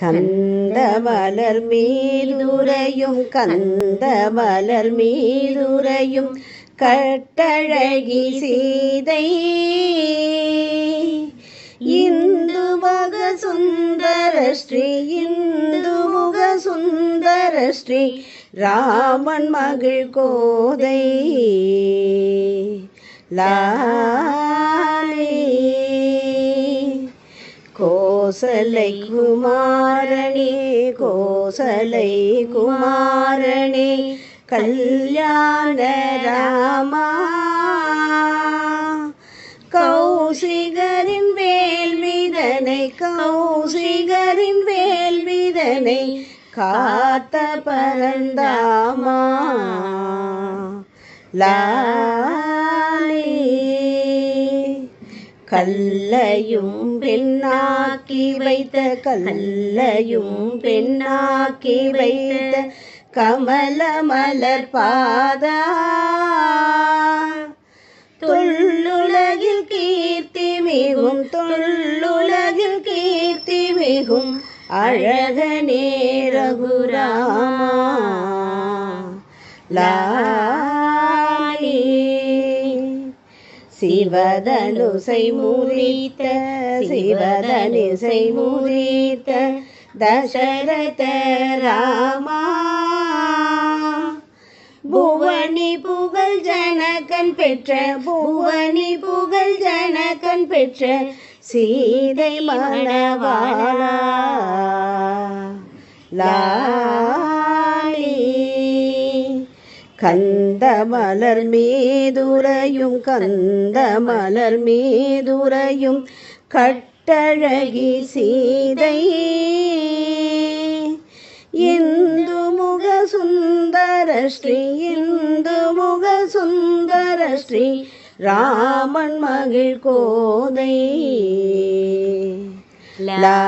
கந்த மலர் மீதுரையும் கந்த மலர் மீதுரையும் கட்டழகி சீதை. இந்து மக சுந்தர ஸ்ரீ இந்து முக சுந்தர ஸ்ரீ ராமன் மகிழ் கோதை. லா கோசலை குமாரணி கோசலை குமாரணி கல்யாண ராமா. கௌசிகரின் வேல்விதனை கௌசிகரின் வேல்விதனை காத்த பரந்தாமா. லா கல்லையும் பெண்ணாக்கி வைத்த கல்லையும் பெண்ணாக்கி வைத்த கமல மலர் பாதா. தொல்லுலகில் கீர்த்தி மிகும் தொல்லுலகில் கீர்த்தி மிகும் அழகனே ரகுராமா. லா சிவதனுசை முறித்த சிவதனுசை முறித்த தசரத ராமா. புவனி புகழ் ஜனகன் பெற்ற புவனி புகழ் ஜனகன் பெற்ற சீதை மணவாளா. லா கந்த மலர் மீதுரையும் கந்த மலர் மீதுரையும் கட்டழகி சீதை. இந்து முக சுந்தர ஸ்ரீ இந்து முக சுந்தர ஸ்ரீ ராமன் மகிழ் கோதை. லா